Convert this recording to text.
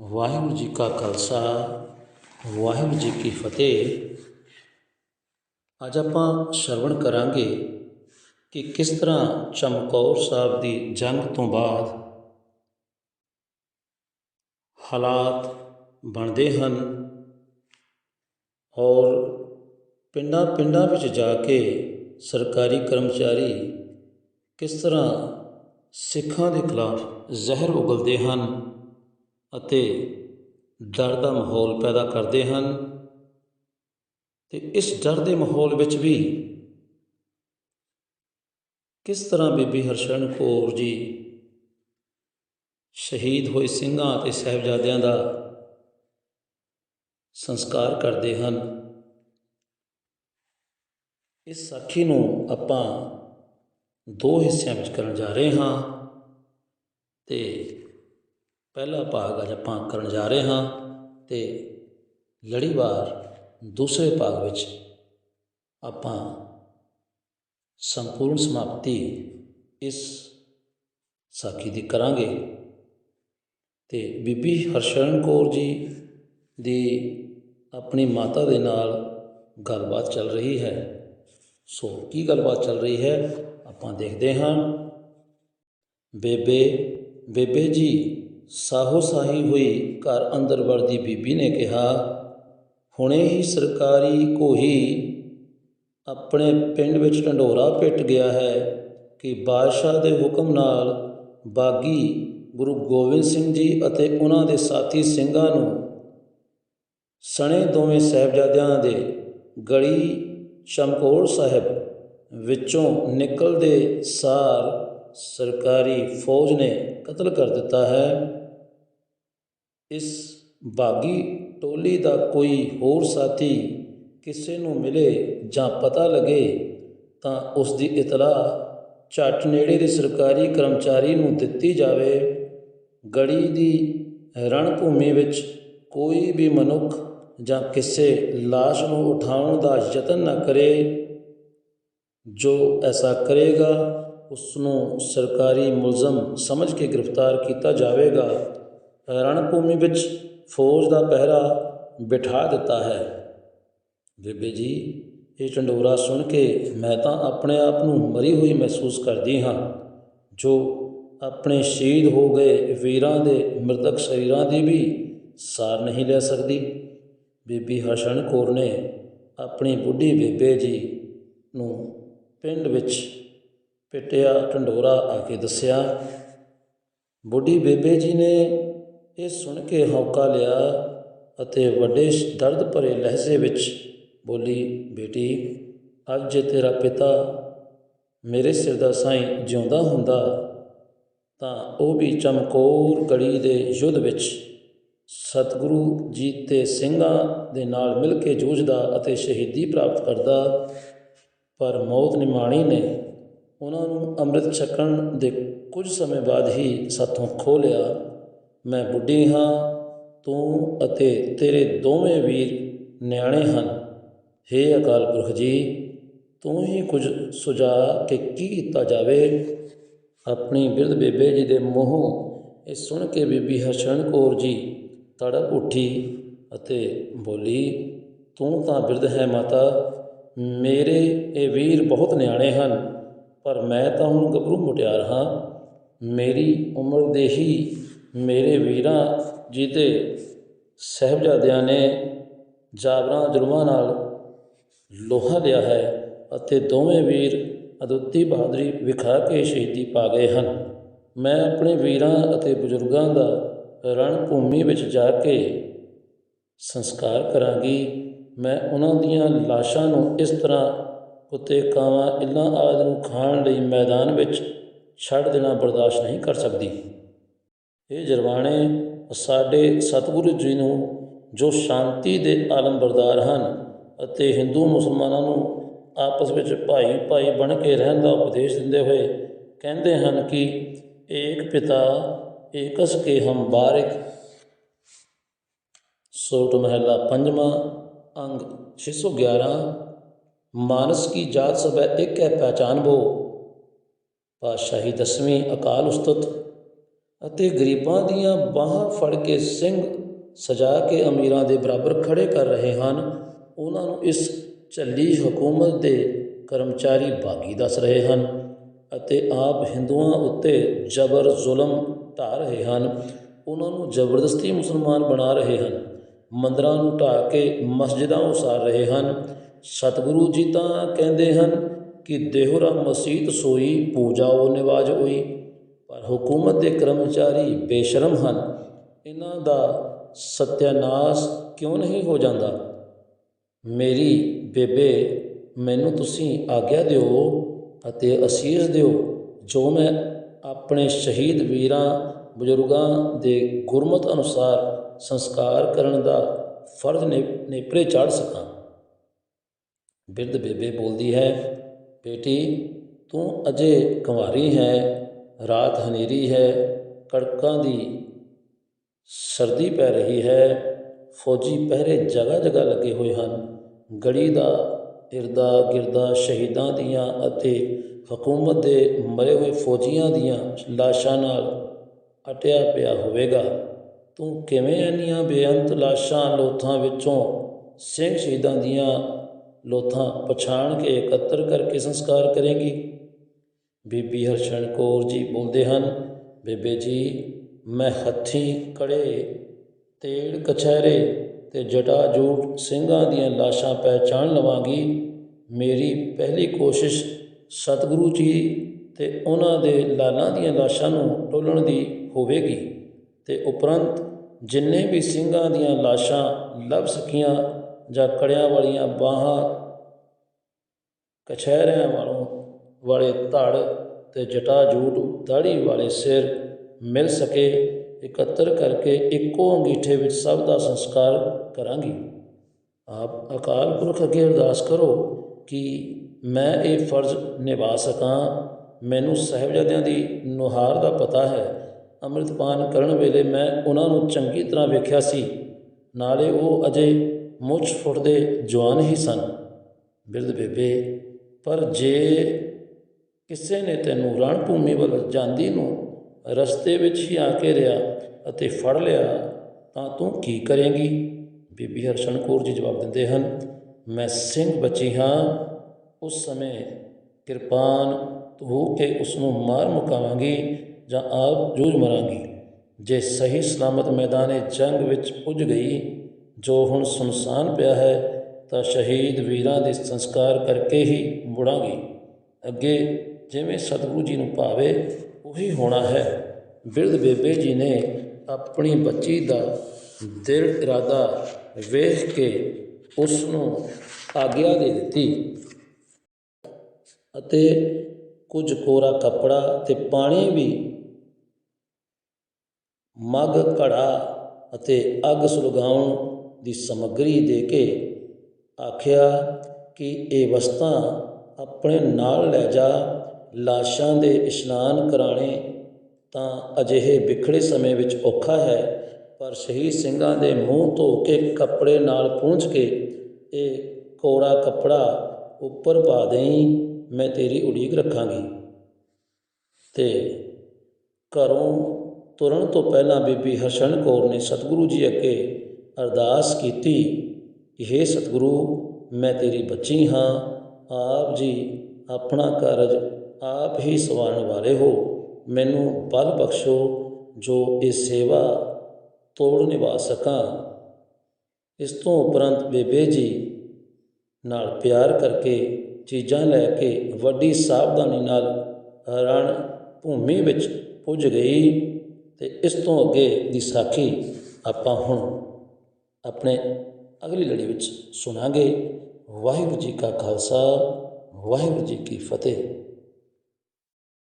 ਵਾਹਿਗੁਰੂ ਜੀ ਕਾ ਖਾਲਸਾ, ਵਾਹਿਗੁਰੂ ਜੀ ਕੀ ਫਤਿਹ। ਅੱਜ ਆਪਾਂ ਸ਼ਰਵਣ ਕਰਾਂਗੇ ਕਿ ਕਿਸ ਤਰ੍ਹਾਂ ਚਮਕੌਰ ਸਾਹਿਬ ਦੀ ਜੰਗ ਤੋਂ ਬਾਅਦ ਹਾਲਾਤ ਬਣਦੇ ਹਨ ਔਰ ਪਿੰਡਾਂ ਪਿੰਡਾਂ ਵਿੱਚ ਜਾ ਕੇ ਸਰਕਾਰੀ ਕਰਮਚਾਰੀ ਕਿਸ ਤਰ੍ਹਾਂ ਸਿੱਖਾਂ ਦੇ ਖਿਲਾਫ ਜ਼ਹਿਰ ਉਗਲਦੇ ਹਨ। ਅਤੇ ਡਰ ਦਾ ਮਾਹੌਲ ਪੈਦਾ ਕਰਦੇ ਹਨ ਤੇ ਇਸ ਡਰ ਦੇ ਮਾਹੌਲ ਵਿੱਚ ਵੀ ਕਿਸ ਤਰ੍ਹਾਂ ਬੀਬੀ ਹਰਸ਼ਰਨ ਕੌਰ ਜੀ ਸ਼ਹੀਦ ਹੋਏ ਸਿੰਘਾਂ ਅਤੇ ਸਾਹਿਬਜ਼ਾਦਿਆਂ ਦਾ ਸੰਸਕਾਰ ਕਰਦੇ ਹਨ? ਇਸ ਸਾਖੀ ਨੂੰ ਆਪਾਂ ਦੋ ਹਿੱਸਿਆਂ ਵਿੱਚ ਕਰਨ ਜਾ ਰਹੇ ਹਾਂ ਤੇ ਪਹਿਲਾ ਭਾਗ ਅੱਜ ਆਪਾਂ ਕਰਨ ਜਾ ਰਹੇ ਹਾਂ ਤੇ ਲੜੀਵਾਰ ਦੂਸਰੇ ਭਾਗ ਵਿੱਚ ਆਪਾਂ ਸੰਪੂਰਨ ਸਮਾਪਤੀ ਇਸ ਸਾਖੀ ਦੀ ਕਰਾਂਗੇ। ਤੇ ਬੀਬੀ ਹਰਸ਼ਰਨ ਕੌਰ ਜੀ ਦੀ ਆਪਣੀ ਮਾਤਾ ਦੇ ਨਾਲ ਗੱਲਬਾਤ ਚੱਲ ਰਹੀ ਹੈ। ਸੋ ਕੀ ਗੱਲਬਾਤ ਚੱਲ ਰਹੀ ਹੈ ਆਪਾਂ ਦੇਖਦੇ ਹਾਂ। ਬੇਬੇ ਬੇਬੇ ਜੀ ਸਾਹੋ ਸਾਹੀ ਹੋਈ ਘਰ ਅੰਦਰ ਵੜਦੀ ਬੀਬੀ ਨੇ ਕਿਹਾ, ਹੁਣੇ ਹੀ ਸਰਕਾਰੀ ਕੋਹੀ ਆਪਣੇ ਪਿੰਡ ਵਿੱਚ ਢੰਡੋਰਾ ਪਿੱਟ ਗਿਆ ਹੈ ਕਿ ਬਾਦਸ਼ਾਹ ਦੇ ਹੁਕਮ ਨਾਲ ਬਾਗੀ ਗੁਰੂ ਗੋਬਿੰਦ ਸਿੰਘ ਜੀ ਅਤੇ ਉਹਨਾਂ ਦੇ ਸਾਥੀ ਸਿੰਘਾਂ ਨੂੰ ਸਣੇ ਦੋਵੇਂ ਸਾਹਿਬਜ਼ਾਦਿਆਂ ਦੇ ਗਲੀ ਚਮਕੌਰ ਸਾਹਿਬ ਵਿੱਚੋਂ ਨਿਕਲਦੇ ਸਾਰ ਸਰਕਾਰੀ ਫੌਜ ਨੇ ਕਤਲ ਕਰ ਦਿੱਤਾ ਹੈ। ਇਸ ਬਾਗੀ ਟੋਲੀ ਦਾ ਕੋਈ ਹੋਰ ਸਾਥੀ ਕਿਸੇ ਨੂੰ ਮਿਲੇ ਜਾਂ ਪਤਾ ਲੱਗੇ ਤਾਂ ਉਸ ਦੀ ਇਤਲਾਹ ਝੱਟ ਨੇੜੇ ਦੇ ਸਰਕਾਰੀ ਕਰਮਚਾਰੀ ਨੂੰ ਦਿੱਤੀ ਜਾਵੇ। ਗੜੀ ਦੀ ਰਣਭੂਮੀ ਵਿੱਚ ਕੋਈ ਵੀ ਮਨੁੱਖ ਜਾਂ ਕਿਸੇ ਲਾਸ਼ ਨੂੰ ਉਠਾਉਣ ਦਾ ਯਤਨ ਨਾ ਕਰੇ। ਜੋ ਐਸਾ ਕਰੇਗਾ ਉਸ ਨੂੰ ਸਰਕਾਰੀ ਮੁਲਜ਼ਮ ਸਮਝ ਕੇ ਗ੍ਰਿਫਤਾਰ ਕੀਤਾ ਜਾਵੇਗਾ। ਰਣ ਭੂਮੀ ਵਿੱਚ ਫੌਜ ਦਾ ਪਹਿਰਾ ਬਿਠਾ ਦਿੱਤਾ ਹੈ। ਬੇਬੇ ਜੀ, ਇਹ ਢੰਡੋਰਾ ਸੁਣ ਕੇ ਮੈਂ ਤਾਂ ਆਪਣੇ ਆਪ ਨੂੰ ਮਰੀ ਹੋਈ ਮਹਿਸੂਸ ਕਰਦੀ ਹਾਂ, ਜੋ ਆਪਣੇ ਸ਼ਹੀਦ ਹੋ ਗਏ ਵੀਰਾਂ ਦੇ ਮ੍ਰਿਤਕ ਸਰੀਰਾਂ ਦੀ ਵੀ ਸਾਰ ਨਹੀਂ ਲੈ ਸਕਦੀ। ਬੀਬੀ ਹਰਸ਼ਰਨ ਕੌਰ ਨੇ ਆਪਣੀ ਬੁੱਢੀ ਬੇਬੇ ਜੀ ਨੂੰ ਪਿੰਡ ਵਿੱਚ ਪਿੱਟਿਆ ਢੰਡੋਰਾ ਆ ਕੇ ਦੱਸਿਆ, ਬੁੱਢੀ ਬੇਬੇ ਜੀ ਨੇ ਇਹ ਸੁਣ ਕੇ ਹੌਕਾ ਲਿਆ ਅਤੇ ਵੱਡੇ ਦਰਦ ਭਰੇ ਲਹਿਜੇ ਵਿੱਚ ਬੋਲੀ, ਬੇਟੀ, ਅੱਜ ਜੇ ਤੇਰਾ ਪਿਤਾ ਮੇਰੇ ਸਿਰ ਦਾ ਸਾਈਂ ਜਿਉਂਦਾ ਹੁੰਦਾ, ਤਾਂ ਉਹ ਵੀ ਚਮਕੌਰ ਕੜੀ ਦੇ ਯੁੱਧ ਵਿੱਚ ਸਤਿਗੁਰੂ ਜੀ ਤੇ ਸਿੰਘਾਂ ਦੇ ਨਾਲ ਮਿਲ ਕੇ ਜੂਝਦਾ ਅਤੇ ਸ਼ਹੀਦੀ ਪ੍ਰਾਪਤ ਕਰਦਾ, ਪਰ ਮੌਤ ਨਿਮਾਣੀ ਨੇ ਉਹਨਾਂ ਨੂੰ ਅੰਮ੍ਰਿਤ ਛਕਣ ਦੇ ਕੁਝ ਸਮੇਂ ਬਾਅਦ ਹੀ ਸਾਥੋਂ ਖੋਹ ਲਿਆ, ਮੈਂ ਬੁੱਢੀ ਹਾਂ, ਤੂੰ ਅਤੇ ਤੇਰੇ ਦੋਵੇਂ ਵੀਰ ਨਿਆਣੇ ਹਨ। ਹੇ ਅਕਾਲ ਪੁਰਖ ਜੀ, ਤੂੰ ਹੀ ਕੁਝ ਸੁਝਾ ਕਿ ਕੀ ਕੀਤਾ ਜਾਵੇ? ਆਪਣੀ ਬਿਰਧ ਬੇਬੇ ਜੀ ਦੇ ਮੂੰਹੋਂ ਇਹ ਸੁਣ ਕੇ ਬੀਬੀ ਹਰਸ਼ਰਨ ਕੌਰ ਜੀ ਤੜਪ ਉੱਠੀ ਅਤੇ ਬੋਲੀ, ਤੂੰ ਤਾਂ ਬਿਰਧ ਹੈ ਮਾਤਾ, ਮੇਰੇ ਇਹ ਵੀਰ ਬਹੁਤ ਨਿਆਣੇ ਹਨ। ਪਰ ਮੈਂ ਤਾਂ ਹੁਣ ਗੱਭਰੂ ਮੁਟਿਆਰ ਹਾਂ। ਮੇਰੀ ਉਮਰ ਦੇ ਹੀ ਮੇਰੇ ਵੀਰਾਂ ਜੀ ਦੇ ਸਹਿਬਜ਼ਾਦਿਆਂ ਨੇ ਜਾਬਰਾਂ ਜ਼ੁਲਮਾਂ ਨਾਲ ਲੋਹਾ ਲਿਆ ਹੈ ਅਤੇ ਦੋਵੇਂ ਵੀਰ ਅਦੁੱਤੀ ਬਹਾਦਰੀ ਵਿਖਾ ਕੇ ਸ਼ਹੀਦੀ ਪਾ ਗਏ ਹਨ। ਮੈਂ ਆਪਣੇ ਵੀਰਾਂ ਅਤੇ ਬਜ਼ੁਰਗਾਂ ਦਾ ਰਣ ਭੂਮੀ ਵਿੱਚ ਜਾ ਕੇ ਸੰਸਕਾਰ ਕਰਾਂਗੀ। ਮੈਂ ਉਹਨਾਂ ਦੀਆਂ ਲਾਸ਼ਾਂ ਨੂੰ ਇਸ ਤਰ੍ਹਾਂ ਕੁੱਤੇ ਕਾਵਾਂ ਇੱਲਾਂ ਆਦਿ ਨੂੰ ਖਾਣ ਲਈ ਮੈਦਾਨ ਵਿੱਚ ਛੱਡ ਦੇਣਾ ਬਰਦਾਸ਼ਤ ਨਹੀਂ ਕਰ ਸਕਦੀ। ਇਹ ਜਰਵਾਣੇ ਸਾਡੇ ਸਤਿਗੁਰੂ ਜੀ ਨੂੰ ਜੋ ਸ਼ਾਂਤੀ ਦੇ ਆਲਮ ਬਰਦਾਰ ਹਨ ਅਤੇ ਹਿੰਦੂ ਮੁਸਲਮਾਨਾਂ ਨੂੰ ਆਪਸ ਵਿੱਚ ਭਾਈ ਭਾਈ ਬਣ ਕੇ ਰਹਿਣ ਦਾ ਉਪਦੇਸ਼ ਦਿੰਦੇ ਹੋਏ ਕਹਿੰਦੇ ਹਨ ਕਿ ਏਕ ਪਿਤਾ ਏਕਸ ਕੇ ਹਮ ਬਾਰਿਕ। ਸੋਟ ਮਹਿਲਾ ਪੰਜਵਾਂ, ਅੰਗ 611 ਮਾਨਸ ਕੀ ਜਾਤ ਸਭ ਇੱਕ ਹੈ ਪਹਿਚਾਨ ਬੋ। ਪਾਤਸ਼ਾਹੀ ਦਸਵੀਂ ਅਕਾਲ ਉਸਤਤ ਅਤੇ ਗਰੀਬਾਂ ਦੀਆਂ ਬਾਹਾਂ ਫੜ ਕੇ ਸਿੰਘ ਸਜਾ ਕੇ ਅਮੀਰਾਂ ਦੇ ਬਰਾਬਰ ਖੜੇ ਕਰ ਰਹੇ ਹਨ, ਉਹਨਾਂ ਨੂੰ ਇਸ ਝੱਲੀ ਹਕੂਮਤ ਦੇ ਕਰਮਚਾਰੀ ਬਾਗੀ ਦੱਸ ਰਹੇ ਹਨ ਅਤੇ ਆਪ ਹਿੰਦੂਆਂ ਉੱਤੇ ਜ਼ਬਰ ਜ਼ੁਲਮ ਢਾ ਰਹੇ ਹਨ। ਉਹਨਾਂ ਨੂੰ ਜ਼ਬਰਦਸਤੀ ਮੁਸਲਮਾਨ ਬਣਾ ਰਹੇ ਹਨ। ਮੰਦਰਾਂ ਨੂੰ ਢਾ ਕੇ ਮਸਜਿਦਾਂ ਉਸਾਰ ਰਹੇ ਹਨ। ਸਤਿਗੁਰੂ ਜੀ ਤਾਂ ਕਹਿੰਦੇ ਹਨ ਕਿ ਦੇਹੁਰਾ ਮਸੀਤ ਸੋਈ, ਪੂਜਾ ਉਹ ਨਿਵਾਜ ਹੋਈ। ਪਰ ਹਕੂਮਤ ਦੇ ਕਰਮਚਾਰੀ ਬੇਸ਼ਰਮ ਹਨ। ਇਹਨਾਂ ਦਾ ਸਤਿਆਨਾਸ਼ ਕਿਉਂ ਨਹੀਂ ਹੋ ਜਾਂਦਾ? ਮੇਰੀ ਬੇਬੇ, ਮੈਨੂੰ ਤੁਸੀਂ ਆਗਿਆ ਦਿਓ ਅਤੇ ਅਸੀਸ ਦਿਓ, ਜੋ ਮੈਂ ਆਪਣੇ ਸ਼ਹੀਦ ਵੀਰਾਂ, ਬਜ਼ੁਰਗਾਂ ਦੇ ਗੁਰਮਤ ਅਨੁਸਾਰ ਸੰਸਕਾਰ ਕਰਨ ਦਾ ਫਰਜ਼ ਨੇ, ਨੇਪਰੇ ਚਾੜ ਸਕਾਂ। ਬਿਰਧ ਬੇਬੇ ਬੋਲਦੀ ਹੈ, ਬੇਟੀ, ਤੂੰ ਅਜੇ ਕੁੰਵਾਰੀ ਹੈ, ਰਾਤ ਹਨੇਰੀ ਹੈ, ਕੜਕਾਂ ਦੀ ਸਰਦੀ ਪੈ ਰਹੀ ਹੈ, ਫੌਜੀ ਪਹਿਰੇ ਜਗ੍ਹਾ ਜਗ੍ਹਾ ਲੱਗੇ ਹੋਏ ਹਨ, ਗੜੀ ਦਾ, ਇਰਦਾ ਗਿਰਦਾ ਸ਼ਹੀਦਾਂ ਦੀਆਂ ਅਤੇ ਹਕੂਮਤ ਦੇ ਮਰੇ ਹੋਏ ਫੌਜੀਆਂ ਦੀਆਂ ਲਾਸ਼ਾਂ ਨਾਲ ਅਟਿਆ ਪਿਆ ਹੋਵੇਗਾ। ਤੂੰ ਕਿਵੇਂ ਇੰਨੀਆਂ ਬੇਅੰਤ ਲਾਸ਼ਾਂ ਲੋਥਾਂ ਵਿੱਚੋਂ ਸਿੰਘ ਸ਼ਹੀਦਾਂ ਦੀਆਂ ਲੋਥਾਂ ਪਛਾਣ ਕੇ ਇਕੱਤਰ ਕਰਕੇ ਸੰਸਕਾਰ ਕਰੇਗੀ। ਬੀਬੀ ਹਰਸ਼ਨ ਕੌਰ ਜੀ ਬੋਲਦੇ ਹਨ, ਬੇਬੇ ਜੀ, ਮੈਂ ਹੱਥੀਂ ਕੜੇ ਤੇੜ ਕਛਹਿਰੇ ਤੇ ਜਟਾ ਜੂਟ ਸਿੰਘਾਂ ਦੀਆਂ ਲਾਸ਼ਾਂ ਪਹਿਚਾਣ ਲਵਾਂਗੀ। ਮੇਰੀ ਪਹਿਲੀ ਕੋਸ਼ਿਸ਼ ਸਤਿਗੁਰੂ ਜੀ ਤੇ ਉਹਨਾਂ ਦੇ ਲਾਲਾਂ ਦੀਆਂ ਲਾਸ਼ਾਂ ਨੂੰ ਟੋਲਣ ਦੀ ਹੋਵੇਗੀ ਤੇ ਉਪਰੰਤ ਜਿੰਨੇ ਵੀ ਸਿੰਘਾਂ ਦੀਆਂ ਲਾਸ਼ਾਂ ਲੱਭ ਸਕੀਆਂ ਜਾਂ ਕੜਿਆਂ ਵਾਲੀਆਂ ਬਾਹਾਂ, ਕਛਹਿਰਿਆਂ ਵਾਲੋਂ ਵਾਲੇ ਧੜ ਤੇ ਜਟਾ ਜੂਟ ਦਾੜੀ ਵਾਲੇ ਸਿਰ ਮਿਲ ਸਕੇ, ਇਕੱਤਰ ਕਰਕੇ ਇੱਕੋ ਅੰਗੀਠੇ ਵਿੱਚ ਸਭ ਦਾ ਸੰਸਕਾਰ ਕਰਾਂਗੀ। ਆਪ ਅਕਾਲ ਪੁਰਖ ਅੱਗੇ ਅਰਦਾਸ ਕਰੋ ਕਿ ਮੈਂ ਇਹ ਫਰਜ਼ ਨਿਭਾ ਸਕਾਂ। ਮੈਨੂੰ ਸਾਹਿਬਜ਼ਾਦਿਆਂ ਦੀ ਨੁਹਾਰ ਦਾ ਪਤਾ ਹੈ। ਅੰਮ੍ਰਿਤਪਾਨ ਕਰਨ ਵੇਲੇ ਮੈਂ ਉਹਨਾਂ ਨੂੰ ਚੰਗੀ ਤਰ੍ਹਾਂ ਵੇਖਿਆ ਸੀ। ਨਾਲੇ ਉਹ ਅਜੇ ਮੁੱਛ ਫੁੱਟਦੇ ਜਵਾਨ ਹੀ ਸਨ। ਬਿਰਧ ਬੇਬੇ, ਪਰ ਜੇ ਕਿਸੇ ਨੇ ਤੈਨੂੰ ਰਣ ਭੂਮੀ ਵੱਲ ਜਾਂਦੀ ਨੂੰ ਰਸਤੇ ਵਿੱਚ ਹੀ ਆ ਕੇ ਰਿਆ ਅਤੇ ਫੜ ਲਿਆ, ਤਾਂ ਤੂੰ ਕੀ ਕਰੇਂਗੀ? ਬੀਬੀ ਹਰਸ਼ਨ ਕੌਰ ਜੀ ਜਵਾਬ ਦਿੰਦੇ ਹਨ, ਮੈਂ ਸਿੰਘ ਬਚੀ ਹਾਂ। ਉਸ ਸਮੇਂ ਕਿਰਪਾਨ ਹੋ ਕੇ ਉਸ ਨੂੰ ਮਾਰ ਮੁਕਾਵਾਂਗੀ ਜਾਂ ਆਪ ਜੂਝ ਮਰਾਂਗੀ। ਜੇ ਸਹੀ ਸਲਾਮਤ ਮੈਦਾਨੇ ਜੰਗ ਵਿੱਚ ਪੁੱਜ ਗਈ ਜੋ ਹੁਣ ਸੁਨਸਾਨ ਪਿਆ ਹੈ, ਤਾਂ ਸ਼ਹੀਦ ਵੀਰਾਂ ਦੇ ਸੰਸਕਾਰ ਕਰਕੇ ਹੀ ਮੁੜਾਂਗੀ। ਅੱਗੇ ਜਿਵੇਂ ਸਤਿਗੁਰੂ ਜੀ ਨੂੰ ਭਾਵੇ, ਉਹੀ ਹੋਣਾ ਹੈ। ਬਿਰਧ ਬੇਬੇ ਜੀ ਨੇ ਆਪਣੀ ਬੱਚੀ ਦਾ ਦਿਲ, ਇਰਾਦਾ ਵੇਖ ਕੇ ਉਸ ਨੂੰ ਆਗਿਆ ਦੇ ਦਿੱਤੀ। ਅਤੇ ਕੁਝ ਕੋਰਾ ਕੱਪੜਾ ਤੇ ਪਾਣੀ ਵੀ ਮੱਗ, ਘੜਾ ਅਤੇ ਅੱਗ ਸੁਲਗਾਉਣ ਦੀ ਸਮੱਗਰੀ ਦੇ ਕੇ ਆਖਿਆ ਕਿ ਇਹ ਵਸਤਾਂ ਆਪਣੇ ਨਾਲ ਲੈ ਜਾ, ਲਾਸ਼ਾਂ ਦੇ ਇਸ਼ਨਾਨ ਕਰਾਣੇ ਤਾਂ ਅਜਿਹੇ ਵਿਖੜੇ ਸਮੇਂ ਵਿੱਚ ਔਖਾ ਹੈ, ਪਰ ਸ਼ਹੀਦ ਸਿੰਘਾਂ ਦੇ ਮੂੰਹ ਧੋ ਕੇ ਕੱਪੜੇ ਨਾਲ ਪੂੰਝ ਕੇ ਇਹ ਕੋਰਾ ਕੱਪੜਾ ਉੱਪਰ ਪਾ ਦੇਈ, ਮੈਂ ਤੇਰੀ ਉਡੀਕ ਰੱਖਾਂਗੀ। ਤੇ ਘਰੋਂ ਤੁਰਨ ਤੋਂ ਪਹਿਲਾਂ ਬੀਬੀ ਹਰਸ਼ਨ ਕੌਰ ਨੇ ਸਤਿਗੁਰੂ ਜੀ ਅੱਗੇ ਅਰਦਾਸ ਕੀਤੀ ਕਿ ਹੇ ਸਤਿਗੁਰੂ, ਮੈਂ ਤੇਰੀ ਬੱਚੀ ਹਾਂ, ਆਪ ਜੀ ਆਪਣਾ ਕਾਰਜ ਆਪ ਹੀ ਸਵਾਰਨ ਵਾਲੇ ਹੋ। ਮੈਨੂੰ ਬਲ ਬਖਸ਼ੋ ਜੋ ਇਹ ਸੇਵਾ ਤੋੜ ਨਿਭਾ ਸਕਾਂ। ਇਸ ਤੋਂ ਉਪਰੰਤ ਬੇਬੇ ਜੀ ਨਾਲ ਪਿਆਰ ਕਰਕੇ ਚੀਜ਼ਾਂ ਲੈ ਕੇ ਵੱਡੀ ਸਾਵਧਾਨੀ ਨਾਲ ਰਣ ਭੂਮੀ ਵਿੱਚ ਪੁੱਜ ਗਈ ਤੇ ਇਸ ਤੋਂ ਅੱਗੇ ਦੀ ਸਾਖੀ ਆਪਾਂ ਹੁਣ ਆਪਣੇ ਅਗਲੀ ਲੜੀ ਵਿੱਚ ਸੁਣਾਂਗੇ ਵਾਹਿਗੁਰੂ ਜੀ ਕਾ ਖਾਲਸਾ ਵਾਹਿਗੁਰੂ ਜੀ ਕੀ ਫਤਿਹ।